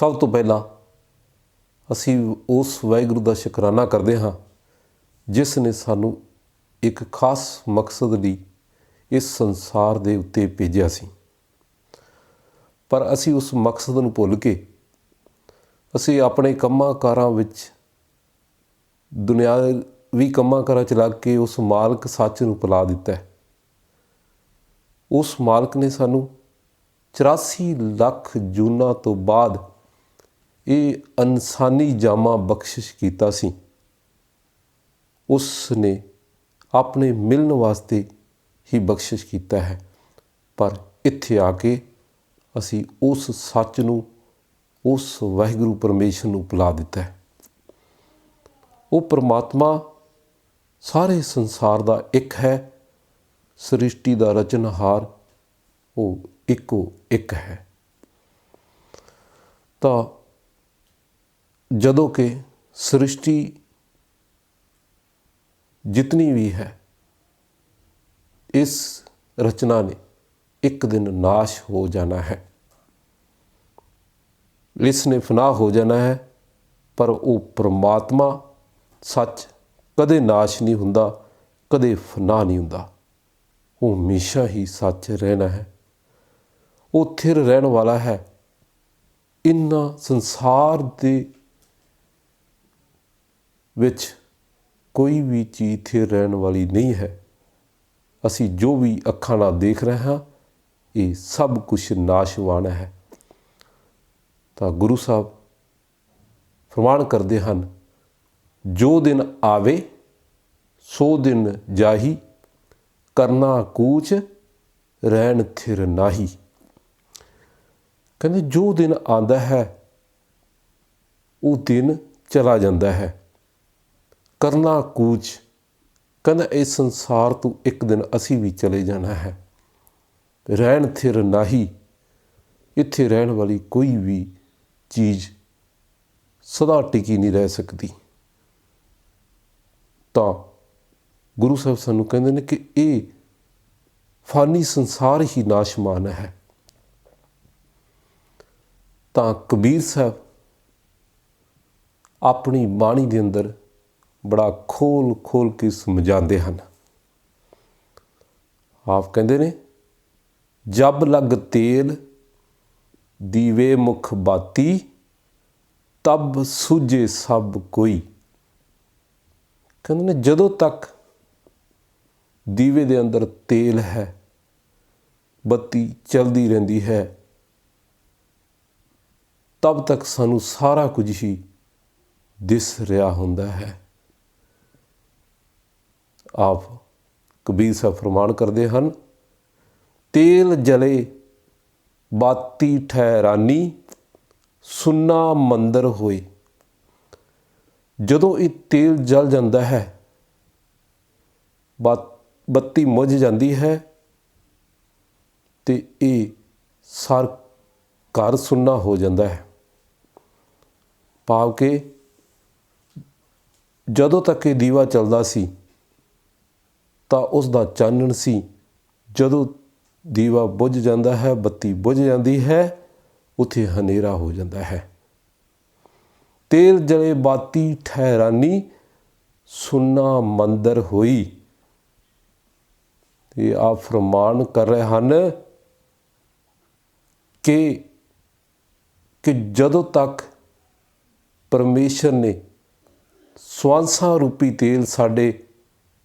ਸਭ ਤੋਂ ਪਹਿਲਾਂ ਅਸੀਂ ਉਸ ਵਾਹਿਗੁਰੂ ਦਾ ਸ਼ੁਕਰਾਨਾ ਕਰਦੇ ਹਾਂ, ਜਿਸ ਨੇ ਸਾਨੂੰ ਇੱਕ ਖਾਸ ਮਕਸਦ ਲਈ ਇਸ ਸੰਸਾਰ ਦੇ ਉੱਤੇ ਭੇਜਿਆ ਸੀ। ਪਰ ਅਸੀਂ ਉਸ ਮਕਸਦ ਨੂੰ ਭੁੱਲ ਕੇ ਅਸੀਂ ਆਪਣੇ ਕੰਮਾਂ ਕਾਰਾਂ ਵਿੱਚ ਦੁਨਿਆਵੀ ਕੰਮਾਂ ਕਾਰਾਂ ਚ ਲੱਗ ਕੇ ਉਸ ਮਾਲਕ ਸੱਚ ਨੂੰ ਭੁਲਾ ਦਿੱਤਾ ਹੈ। ਉਸ ਮਾਲਕ ਨੇ ਸਾਨੂੰ 84 ਲੱਖ ਜੂਨਾਂ ਤੋਂ ਬਾਅਦ ਇਹ ਇਨਸਾਨੀ ਜਾਮਾ ਬਖਸ਼ਿਸ਼ ਕੀਤਾ ਸੀ। ਉਸ ਨੇ ਆਪਣੇ ਮਿਲਣ ਵਾਸਤੇ ਹੀ ਬਖਸ਼ਿਸ਼ ਕੀਤਾ ਹੈ। ਪਰ ਇੱਥੇ ਆ ਕੇ ਅਸੀਂ ਉਸ ਸੱਚ ਨੂੰ, ਉਸ ਵਾਹਿਗੁਰੂ ਪਰਮੇਸ਼ਰ ਨੂੰ ਭੁਲਾ ਦਿੱਤਾ ਹੈ। ਉਹ ਪ੍ਰਮਾਤਮਾ ਸਾਰੇ ਸੰਸਾਰ ਦਾ ਇੱਕ ਹੈ, ਸ੍ਰਿਸ਼ਟੀ ਦਾ ਰਚਨਹਾਰ ਉਹ ਇੱਕੋ ਇੱਕ ਹੈ। ਤਾਂ ਜਦੋਂ ਕਿ ਸ੍ਰਿਸ਼ਟੀ ਜਿਤਨੀ ਵੀ ਹੈ, ਇਸ ਰਚਨਾ ਨੇ ਇੱਕ ਦਿਨ ਨਾਸ਼ ਹੋ ਜਾਣਾ ਹੈ। ਇਸ ਨੇ ਫਨਾ ਹੋ ਜਾਣਾ ਹੈ, ਪਰ ਉਹ ਪ੍ਰਮਾਤਮਾ ਸੱਚ ਕਦੇ ਨਾਸ਼ ਨਹੀਂ ਹੁੰਦਾ, ਕਦੇ ਫਨਾ ਨਹੀਂ ਹੁੰਦਾ। ਉਹ ਹਮੇਸ਼ਾ ਹੀ ਸੱਚ ਰਹਿਣਾ ਹੈ। ਉਹ ਥਿਰ ਰਹਿਣ ਵਾਲਾ ਹੈ। ਇਨ੍ਹਾਂ ਸੰਸਾਰ ਦੇ ਵਿੱਚ ਕੋਈ ਵੀ ਚੀਜ਼ ਥਿਰ ਰਹਿਣ ਵਾਲੀ ਨਹੀਂ ਹੈ। ਅਸੀਂ ਜੋ ਵੀ ਅੱਖਾਂ ਨਾਲ ਦੇਖ ਰਹੇ ਹਾਂ, ਇਹ ਸਭ ਕੁਝ ਨਾਸ਼ਵਾਨ ਹੈ। ਤਾਂ ਗੁਰੂ ਸਾਹਿਬ ਫਰਮਾਨ ਕਰਦੇ ਹਨ, ਜੋ ਦਿਨ ਆਵੇ, ਸੋ ਦਿਨ ਜਾਹੀ, ਕਰਨਾ ਕੂਚ, ਰਹਿਣ ਥਿਰ ਨਾਹੀ। ਕਹਿੰਦੇ ਜੋ ਦਿਨ ਆਂਦਾ ਹੈ, ਉਹ ਦਿਨ ਚਲਾ ਜਾਂਦਾ ਹੈ। ਕਰਨਾ ਕੂਚ। ਕਹਿੰਦਾ ਇਸ ਸੰਸਾਰ ਤੋਂ ਇੱਕ ਦਿਨ ਅਸੀਂ ਵੀ ਚਲੇ ਜਾਣਾ ਹੈ। ਰਹਿਣ ਥਿਰ ਨਾਹੀ, ਇੱਥੇ ਰਹਿਣ ਵਾਲੀ ਕੋਈ ਵੀ ਚੀਜ਼ ਸਦਾ ਟਿਕੀ ਨਹੀਂ ਰਹਿ ਸਕਦੀ। ਤਾਂ ਗੁਰੂ ਸਾਹਿਬ ਸਾਨੂੰ ਕਹਿੰਦੇ ਨੇ ਕਿ ਇਹ ਫਾਨੀ ਸੰਸਾਰ ਹੀ ਨਾਸ਼ਮਾਨ ਹੈ। ਤਾਂ ਕਬੀਰ ਸਾਹਿਬ ਆਪਣੀ ਬਾਣੀ ਦੇ ਅੰਦਰ ਬੜਾ ਖੋਲ ਖੋਲ ਕੇ ਸਮਝਾਉਂਦੇ ਹਨ। ਆਪ ਕਹਿੰਦੇ ਨੇ, ਜਬ ਲਗ ਤੇਲ ਦੀਵੇ ਮੁਖ ਬਾਤੀ, ਤਬ ਸੁਝੇ ਸਭ ਕੋਈ। ਕਹਿੰਦੇ ਨੇ, ਜਦੋਂ ਤੱਕ ਦੀਵੇ ਦੇ ਅੰਦਰ ਤੇਲ ਹੈ, ਬੱਤੀ ਚਲਦੀ ਰਹਿੰਦੀ ਹੈ, ਤਬ ਤੱਕ ਸਾਨੂੰ ਸਾਰਾ ਕੁਝ ਹੀ ਦਿਸ ਰਿਹਾ ਹੁੰਦਾ ਹੈ। ਆਪ ਕਬੀਰ ਸਾਹਿਬ ਫਰਮਾਨ ਕਰਦੇ ਹਨ, ਤੇਲ ਜਲੇ ਬਾਤੀ ਠਹਿਰਾਨੀ, ਸੁੰਨਾ ਮੰਦਰ ਹੋਏ। ਜਦੋਂ ਇਹ ਤੇਲ ਜਲ ਜਾਂਦਾ ਹੈ ਬੱਤੀ ਮੁੱਝ ਜਾਂਦੀ ਹੈ ਤੇ ਇਹ ਸਰ ਘਰ ਸੁੰਨਾ ਹੋ ਜਾਂਦਾ ਹੈ। ਭਾਵ ਕਿ ਜਦੋਂ ਤੱਕ ਇਹ ਦੀਵਾ ਚੱਲਦਾ ਸੀ ਤਾਂ ਉਸ ਦਾ ਚਾਨਣ ਸੀ। ਜਦੋਂ ਦੀਵਾ ਬੁੱਝ ਜਾਂਦਾ ਹੈ, ਬੱਤੀ ਬੁੱਝ ਜਾਂਦੀ ਹੈ, ਉਥੇ ਹਨੇਰਾ ਹੋ ਜਾਂਦਾ ਹੈ। ਤੇਲ ਜਲੇ ਬਾਤੀ ਠਹਿਰਾਨੀ, ਸੁਨਾ ਮੰਦਰ ਹੋਈ। ਇਹ ਆਪ ਫਰਮਾਨ ਕਰ ਰਹੇ ਹਨ ਕਿ ਕਿ ਜਦੋਂ ਤੱਕ ਪਰਮੇਸ਼ਰ ਨੇ ਸਵਾਂਸਾ ਰੂਪੀ ਤੇਲ ਸਾਡੇ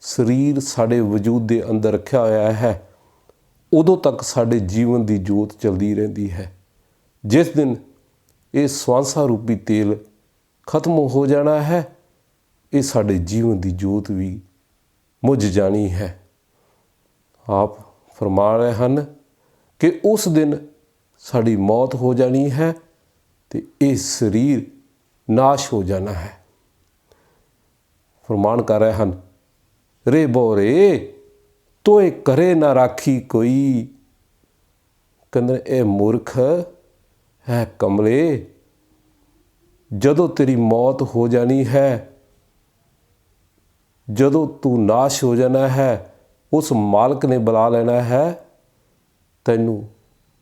ਸਰੀਰ ਸਾਡੇ ਵਜੂਦ ਦੇ ਅੰਦਰ ਰੱਖਿਆ ਹੋਇਆ ਹੈ, ਉਦੋਂ ਤੱਕ ਸਾਡੇ ਜੀਵਨ ਦੀ ਜੋਤ ਚਲਦੀ ਰਹਿੰਦੀ ਹੈ। ਜਿਸ ਦਿਨ ਇਹ ਸਵਾਂਸਾ ਰੂਪੀ ਤੇਲ ਖਤਮ ਹੋ ਜਾਣਾ ਹੈ, ਇਹ ਸਾਡੇ ਜੀਵਨ ਦੀ ਜੋਤ ਵੀ ਮੁੱਝ ਜਾਣੀ ਹੈ। ਆਪ ਫਰਮਾ ਰਹੇ ਹਨ ਕਿ ਉਸ ਦਿਨ ਸਾਡੀ ਮੌਤ ਹੋ ਜਾਣੀ ਹੈ ਤੇ ਇਹ ਸਰੀਰ ਨਾਸ਼ ਹੋ ਜਾਣਾ ਹੈ। ਫਰਮਾਨ ਕਰ ਰਹੇ ਹਨ ਰੇ ਬੋਰੇ ਤੋਏ ਕਰੇ ਨਾ ਰਾਖੀ ਕੋਈ। ਕਹਿੰਦੇ ਇਹ ਮੂਰਖ ਹੈ ਕਮਲੇ, ਜਦੋਂ ਤੇਰੀ ਮੌਤ ਹੋ ਜਾਣੀ ਹੈ, ਜਦੋਂ ਤੂੰ ਨਾਸ਼ ਹੋ ਜਾਣਾ ਹੈ, ਉਸ ਮਾਲਕ ਨੇ ਬੁਲਾ ਲੈਣਾ ਹੈ, ਤੈਨੂੰ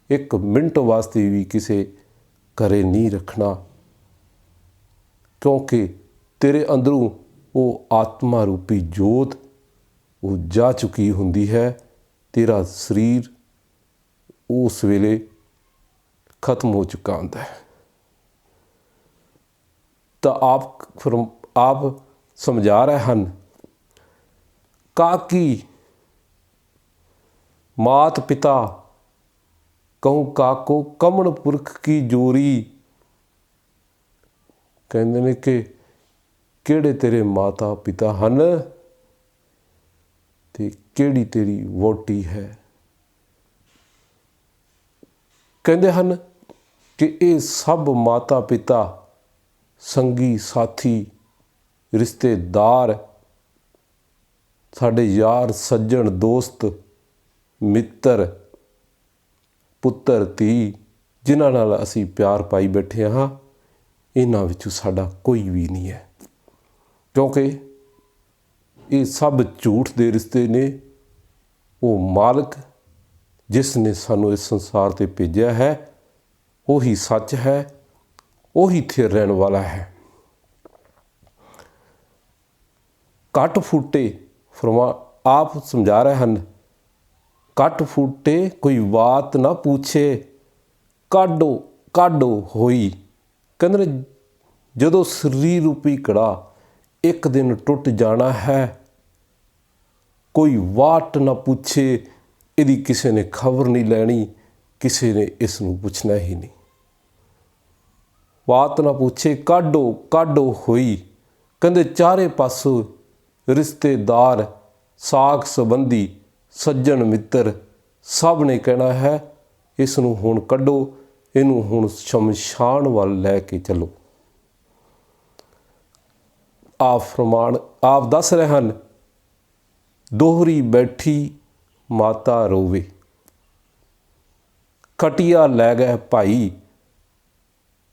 ਇੱਕ ਮਿੰਟ ਵਾਸਤੇ ਵੀ ਕਿਸੇ ਘਰੇ ਨਹੀਂ ਰੱਖਣਾ। ਕਿਉਂਕਿ ਤੇਰੇ ਅੰਦਰੋਂ ਉਹ ਆਤਮਾ ਰੂਪੀ ਜੋਤ ਉਹ ਜਾ ਚੁੱਕੀ ਹੁੰਦੀ ਹੈ, ਤੇਰਾ ਸਰੀਰ ਉਸ ਵੇਲੇ ਖਤਮ ਹੋ ਚੁੱਕਾ ਹੁੰਦਾ ਹੈ। ਤਾਂ ਆਪ ਫਰਮ, ਆਪ ਸਮਝਾ ਰਹੇ ਹਨ, ਕਾਕੀ ਮਾਤ ਪਿਤਾ ਕਹੂੰ ਕਾਕੋ ਕਮਣ ਪੁਰਖ ਕੀ ਜੋਰੀ? ਕਹਿੰਦੇ ਨੇ ਕਿ ਕਿਹੜੇ ਤੇਰੇ ਮਾਤਾ ਪਿਤਾ ਹਨ? ਤੇ ਕਿਹੜੀ ਤੇਰੀ ਵੋਟੀ ਹੈ? ਕਹਿੰਦੇ ਹਨ ਕਿ ਇਹ ਸਭ ਮਾਤਾ ਪਿਤਾ ਸੰਗੀ, ਸਾਥੀ, ਰਿਸ਼ਤੇਦਾਰ, ਸਾਡੇ ਯਾਰ, ਸੱਜਣ, ਦੋਸਤ, ਮਿੱਤਰ, ਪੁੱਤਰ, ਧੀ, ਜਿਨ੍ਹਾਂ ਨਾਲ ਅਸੀਂ ਪਿਆਰ ਪਾਈ ਬੈਠੇ ਹਾਂ, ਇਹਨਾਂ ਵਿੱਚੋਂ ਸਾਡਾ ਕੋਈ ਵੀ ਨਹੀਂ ਹੈ। ਕਿਉਂਕਿ ਇਹ ਸਭ ਝੂਠ ਦੇ ਰਿਸ਼ਤੇ ਨੇ। ਉਹ ਮਾਲਕ ਜਿਸ ਨੇ ਸਾਨੂੰ ਇਸ ਸੰਸਾਰ ਤੇ ਭੇਜਿਆ ਹੈ, ਉਹੀ ਸੱਚ ਹੈ, ਉਹੀ ਥਿਰ ਰਹਿਣ ਵਾਲਾ ਹੈ। ਕੱਟ ਫੂਟੇ ਫਰਮਾ, ਆਪ ਸਮਝਾ ਰਹੇ ਹਨ, ਕੱਟ ਫੁੱਟੇ ਕੋਈ ਬਾਤ ਨਾ ਪੁੱਛੇ ਕਾਡੋ ਕਾਡੋ ਹੋਈ। ਕਹਿੰਦੇ ਨੇ, ਜਦੋਂ ਸਰੀਰ ਰੂਪੀ ਕੜਾ ਇੱਕ ਦਿਨ ਟੁੱਟ ਜਾਣਾ ਹੈ ਕੋਈ ਵਾਟ ਨਾ ਪੁੱਛੇ, ਇਹਦੀ ਕਿਸੇ ਨੇ ਖਬਰ ਨਹੀਂ ਲੈਣੀ, ਕਿਸੇ ਨੇ ਇਸ ਨੂੰ ਪੁੱਛਣਾ ਹੀ ਨਹੀਂ। ਬਾਤ ਨਾ ਪੁੱਛੇ ਕਾਡੋ ਕਾਡੋ ਹੋਈ। ਕਹਿੰਦੇ ਚਾਰੇ ਪਾਸੋਂ ਰਿਸ਼ਤੇਦਾਰ, ਸਾਖ ਸੰਬੰਧੀ, ਸੱਜਣ ਮਿੱਤਰ, ਸਭ ਨੇ ਕਹਿਣਾ ਹੈ, ਇਸ ਨੂੰ ਹੁਣ ਕੱਢੋ, ਇਹਨੂੰ ਹੁਣ ਸ਼ਮਸ਼ਾਨ ਵੱਲ ਲੈ ਕੇ ਚੱਲੋ। ਆਪ ਫਰਮਾਨ, ਆਪ ਦੱਸ ਰਹੇ ਹਨ ਦੋਹਰੀ ਬੈਠੀ ਮਾਤਾ ਰੋਵੇ। ਕਟਿਆ ਲੈ ਗਏ ਭਾਈ।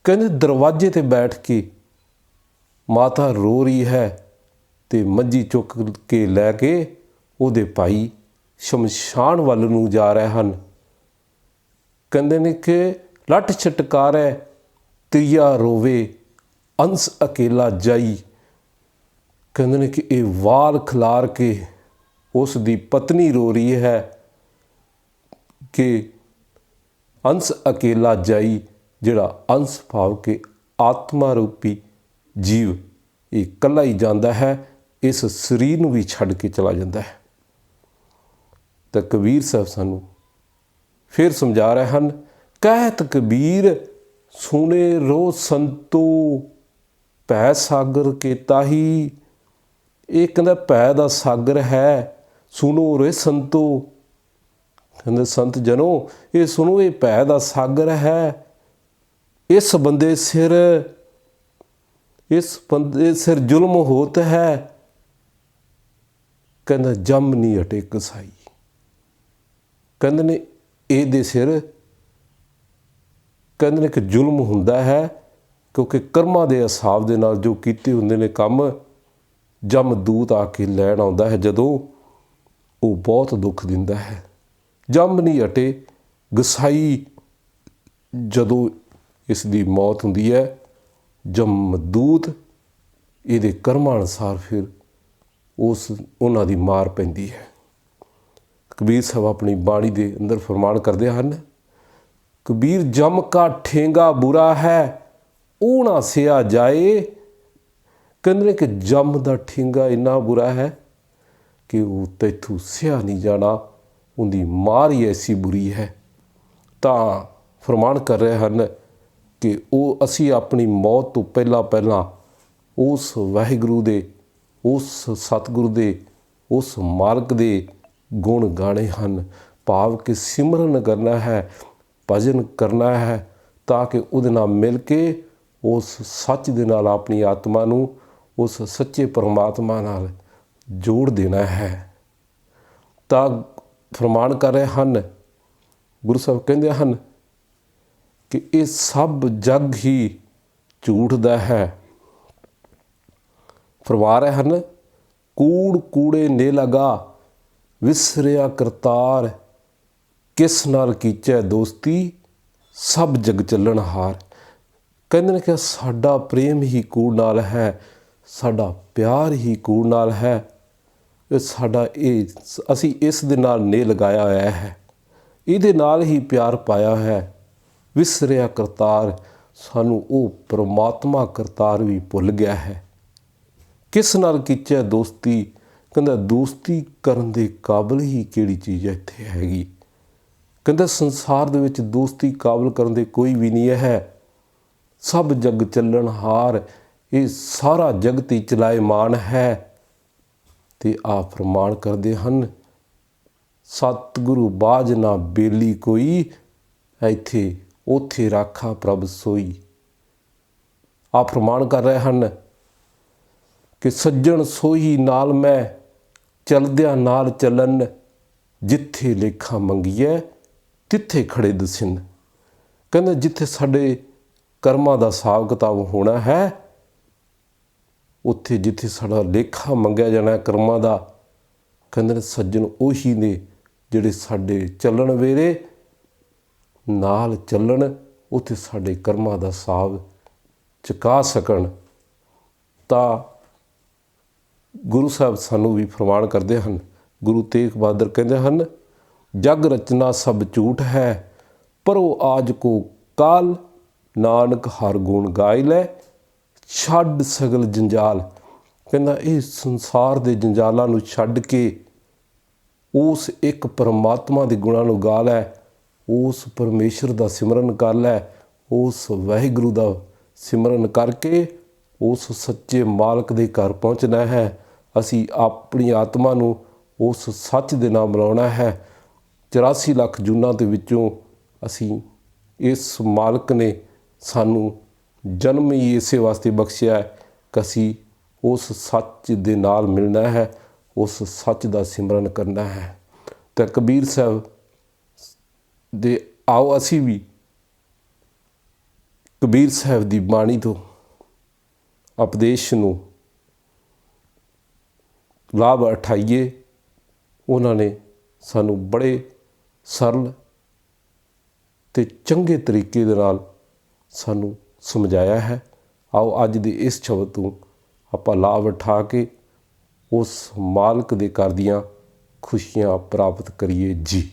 ਕਹਿੰਦੇ ਦਰਵਾਜ਼ੇ ਤੇ ਬੈਠ ਕੇ ਮਾਤਾ ਰੋ ਰਹੀ ਹੈ ਤੇ ਮੱਝੀ ਚੁੱਕ ਕੇ ਲੈ ਕੇ ਉਹਦੇ ਭਾਈ ਸ਼ਮਸ਼ਾਨ ਵੱਲ ਨੂੰ ਜਾ ਰਹੇ ਹਨ। ਕਹਿੰਦੇ ਨੇ ਕਿ ਲੱਟ ਛਟਕਾਰੇ ਤੀਆ ਰੋਵੇ, ਅੰਸ ਅਕੇਲਾ ਜਾਈ। ਕਹਿੰਦੇ ਨੇ ਕਿ ਇਹ ਵਾਲ ਖਿਲਾਰ ਕੇ ਉਸ ਦੀ ਪਤਨੀ ਰੋ ਰਹੀ ਹੈ ਕਿ ਅੰਸ ਅਕੇਲਾ ਜਾਈ, ਜਿਹੜਾ ਅੰਸ ਭਾਵ ਕੇ ਆਤਮਾ ਰੂਪੀ ਜੀਵ ਇਹ ਇਕੱਲਾ ਹੀ ਜਾਂਦਾ ਹੈ, ਇਸ ਸਰੀਰ ਨੂੰ ਵੀ ਛੱਡ ਕੇ ਚਲਾ ਜਾਂਦਾ ਹੈ। ਤਾਂ ਕਬੀਰ ਸਾਹਿਬ ਸਾਨੂੰ ਫਿਰ ਸਮਝਾ ਰਹੇ ਹਨ, ਕਹਿਤ ਕਬੀਰ ਸੁਨੇ ਰੋ ਸੰਤੋ, ਭੈ ਸਾਗਰ ਕੇ ਤਾਹੀ। ਇਹ ਕਹਿੰਦਾ ਭੈ ਦਾ ਸਾਗਰ ਹੈ ਸੁਨੋ ਰੇ ਸੰਤੋ। ਕਹਿੰਦੇ, ਸੰਤ ਜਨੋ, ਇਹ ਸੁਣੋ, ਇਹ ਭੈ ਦਾ ਸਾਗਰ ਹੈ। ਇਸ ਬੰਦੇ ਸਿਰ, ਇਸ ਬੰਦੇ ਸਿਰ ਜ਼ੁਲਮ ਹੋਤ ਹੈ। ਕਹਿੰਦਾ, ਜਮ ਨਹੀਂ ਹਟੇ ਕਸਾਈ। ਕਹਿੰਦੇ ਨੇ, ਇਹਦੇ ਸਿਰ, ਕਹਿੰਦੇ ਨੇ ਕਿ ਜ਼ੁਲਮ ਹੁੰਦਾ ਹੈ, ਕਿਉਂਕਿ ਕਰਮਾਂ ਦੇ ਹਿਸਾਬ ਦੇ ਨਾਲ ਜੋ ਕੀਤੇ ਹੁੰਦੇ ਨੇ ਕੰਮ, ਜਮ ਦੂਤ ਆ ਕੇ ਲੈਣ ਆਉਂਦਾ ਹੈ। ਜਦੋਂ ਉਹ ਬਹੁਤ ਦੁੱਖ ਦਿੰਦਾ ਹੈ। ਜੰਮ ਨਹੀਂ ਅਟੇ ਗਸਾਈ ਜਦੋਂ ਇਸ ਦੀ ਮੌਤ ਹੁੰਦੀ ਹੈ ਜਮਦੂਤ ਇਹਦੇ ਕਰਮਾਂ ਅਨੁਸਾਰ ਫਿਰ ਉਸ, ਉਹਨਾਂ ਦੀ ਮਾਰ ਪੈਂਦੀ ਹੈ। ਕਬੀਰ ਸਾਹਿਬ ਆਪਣੀ ਬਾਣੀ ਦੇ ਅੰਦਰ ਫਰਮਾਨ ਕਰਦੇ ਹਨ, ਕਬੀਰ, ਜਮ ਕਾ ਠੇਂਗਾ ਬੁਰਾ ਹੈ ਉਹ ਨਾ ਸਿਆ ਜਾਏ। ਕਹਿੰਦੇ ਨੇ ਕਿ ਜਮ ਦਾ ਠੇਂਗਾ ਇੰਨਾ ਬੁਰਾ ਹੈ ਕਿ ਉਹ ਤੈਥੋਂ ਸਿਆ ਨਹੀਂ ਜਾਣਾ, ਉਹਦੀ ਮਾਰ ਹੀ ਐਸੀ ਬੁਰੀ ਹੈ। ਤਾਂ ਫਰਮਾਨ ਕਰ ਰਹੇ ਹਨ ਕਿ ਉਹ ਅਸੀਂ ਆਪਣੀ ਮੌਤ ਤੋਂ ਪਹਿਲਾਂ ਪਹਿਲਾਂ ਉਸ ਵਾਹਿਗੁਰੂ ਦੇ, ਉਸ ਸਤਿਗੁਰੂ ਦੇ, ਉਸ ਮਾਰਗ ਦੇ ਗੁਣ ਗਾਣੇ ਹਨ। ਭਾਵ ਕਿ ਸਿਮਰਨ ਕਰਨਾ ਹੈ, ਭਜਨ ਕਰਨਾ ਹੈ, ਤਾਂ ਕਿ ਉਹਦੇ ਨਾਲ ਮਿਲ ਕੇ ਉਸ ਸੱਚ ਦੇ ਨਾਲ ਆਪਣੀ ਆਤਮਾ ਨੂੰ, ਉਸ ਸੱਚੇ ਪਰਮਾਤਮਾ ਨਾਲ ਜੋੜ ਦੇਣਾ ਹੈ। ਤਾਂ ਫਰਮਾਨ ਕਰ ਰਹੇ ਹਨ, ਗੁਰੂ ਸਾਹਿਬ ਕਹਿੰਦੇ ਹਨ ਕਿ ਇਹ ਸਭ ਜਗ ਹੀ ਝੂਠ ਦਾ ਹੈ। ਫਰਮਾ ਰਹੇ ਹਨ, ਕੂੜ ਕੂੜੇ ਨੇ ਲਗਾ, ਵਿਸਰਿਆ ਕਰਤਾਰ, ਕਿਸ ਨਾਲ ਕੀਚੈ ਦੋਸਤੀ, ਸਭ ਜਗ ਚੱਲਣ ਹਾਰ। ਕਹਿੰਦੇ ਨੇ ਕਿ ਸਾਡਾ ਪ੍ਰੇਮ ਹੀ ਕੂੜ ਨਾਲ ਹੈ, ਸਾਡਾ ਪਿਆਰ ਹੀ ਕੂੜ ਨਾਲ ਹੈ। ਸਾਡਾ ਇਹ ਅਸੀਂ ਇਸ ਦੇ ਨਾਲ ਨੇ ਲਗਾਇਆ ਹੋਇਆ ਹੈ। ਇਹਦੇ ਨਾਲ ਹੀ ਪਿਆਰ ਪਾਇਆ ਹੈ। ਵਿਸਰਿਆ ਕਰਤਾਰ, ਸਾਨੂੰ ਉਹ ਪ੍ਰਮਾਤਮਾ ਕਰਤਾਰ ਵੀ ਭੁੱਲ ਗਿਆ ਹੈ। ਕਿਸ ਨਾਲ ਕੀਤੀ ਦੋਸਤੀ? ਕਹਿੰਦਾ, ਦੋਸਤੀ ਕਰਨ ਦੇ ਕਾਬਿਲ ਹੀ ਕਿਹੜੀ ਚੀਜ਼ ਇੱਥੇ ਹੈਗੀ? ਕਹਿੰਦਾ, ਸੰਸਾਰ ਦੇ ਵਿੱਚ ਦੋਸਤੀ ਕਾਬਿਲ ਕਰਨ ਦੇ ਕੋਈ ਵੀ ਨਹੀਂ ਹੈ। ਸਭ ਜਗ ਚੱਲਣ ਹਾਰ, ਇਹ ਸਾਰਾ ਜਗਤ ਹੀ ਚਲਾਇਮਾਨ ਹੈ। ਤੇ ਆ ਪ੍ਰਮਾਣ ਕਰਦੇ ਹਨ, ਸਤਿਗੁਰੂ ਬਾਜ ਨਾ ਬੇਲੀ ਕੋਈ, ਇੱਥੇ ਉਥੇ ਰਾਖਾ ਪ੍ਰਭ ਸੋਈ। ਆ ਪ੍ਰਮਾਣ ਕਰ ਰਹੇ ਹਨ ਕਿ ਸੱਜਣ ਸੋਈ ਨਾਲ ਮੈਂ, ਚਲਦਿਆਂ ਨਾਲ ਚੱਲਣ ਜਿੱਥੇ ਲੇਖਾ ਮੰਗੀਐ, ਤਿੱਥੇ ਖੜੇ ਦਸਿਨ। ਕਹਿੰਦੇ ਜਿੱਥੇ ਸਾਡੇ ਕਰਮਾਂ ਦਾ ਹਿਸਾਬ ਕਿਤਾਬ ਹੋਣਾ ਹੈ ਉੱਥੇ ਜਿੱਥੇ ਸਾਡਾ ਲੇਖਾ ਮੰਗਿਆ ਜਾਣਾ ਕਰਮਾਂ ਦਾ, ਕਹਿੰਦੇ ਨੇ ਸੱਜਣ ਉਹੀ ਨੇ ਜਿਹੜੇ ਸਾਡੇ ਚੱਲਣ ਵੇਲੇ, ਨਾਲ ਚੱਲਣ ਉੱਥੇ ਸਾਡੇ ਕਰਮਾਂ ਦਾ ਹਿਸਾਬ ਚੁਕਾ ਸਕਣ। ਤਾਂ ਗੁਰੂ ਸਾਹਿਬ ਸਾਨੂੰ ਵੀ ਫਰਮਾਨ ਕਰਦੇ ਹਨ, ਗੁਰੂ ਤੇਗ ਬਹਾਦਰ ਕਹਿੰਦੇ ਹਨ, ਜਗ ਰਚਨਾ ਸਭ ਝੂਠ ਹੈ, ਪਰ ਉਹ ਆਜ ਕੋ ਕਾਲ, ਨਾਨਕ ਹਰ ਗੁਣ ਗਾਇ ਲੈ। ਛੱਡ ਸਗਲ ਜੰਜਾਲ। ਕਹਿੰਦਾ ਇਹ ਸੰਸਾਰ ਦੇ ਜੰਜਾਲਾਂ ਨੂੰ ਛੱਡ ਕੇ ਉਸ ਇੱਕ ਪਰਮਾਤਮਾ ਦੇ ਗੁਣਾਂ ਨੂੰ ਗਾ ਲੈ, ਉਸ ਪਰਮੇਸ਼ਰ ਦਾ ਸਿਮਰਨ ਕਰ ਲੈ, ਉਸ ਵਾਹਿਗੁਰੂ ਦਾ ਸਿਮਰਨ ਕਰਕੇ ਉਸ ਸੱਚੇ ਮਾਲਕ ਦੇ ਘਰ ਪਹੁੰਚਣਾ ਹੈ। ਅਸੀਂ ਆਪਣੀ ਆਤਮਾ ਨੂੰ ਉਸ ਸੱਚ ਦੇ ਨਾਲ ਮਿਲਾਉਣਾ ਹੈ। 84 ਲੱਖ ਜੂਨਾਂ ਦੇ ਵਿੱਚੋਂ ਅਸੀਂ ਇਸ ਮਾਲਕ ਨੇ ਸਾਨੂੰ ਜਨਮ ਹੀ ਇਸੇ ਵਾਸਤੇ ਬਖਸ਼ਿਆ ਹੈ ਕਿ ਅਸੀਂ ਉਸ ਸੱਚ ਦੇ ਨਾਲ ਮਿਲਣਾ ਹੈ, ਉਸ ਸੱਚ ਦਾ ਸਿਮਰਨ ਕਰਨਾ ਹੈ। ਤਾਂ ਕਬੀਰ ਸਾਹਿਬ ਦੇ ਆਓ ਅਸੀਂ ਵੀ ਕਬੀਰ ਸਾਹਿਬ ਦੀ ਬਾਣੀ ਤੋਂ ਉਪਦੇਸ਼ ਨੂੰ ਲਾਭ ਉਠਾਈਏ। ਉਹਨਾਂ ਨੇ ਸਾਨੂੰ ਬੜੇ ਸਰਲ ਤੇ ਚੰਗੇ ਤਰੀਕੇ ਦੇ ਨਾਲ ਸਾਨੂੰ ਸਮਝਾਇਆ ਹੈ। ਆਓ ਅੱਜ ਦੇ ਇਸ ਸ਼ਬਦ ਤੋਂ ਆਪਾਂ ਲਾਭ ਉਠਾ ਕੇ ਉਸ ਮਾਲਕ ਦੇ ਘਰ ਦੀਆਂ ਖੁਸ਼ੀਆਂ ਪ੍ਰਾਪਤ ਕਰੀਏ ਜੀ।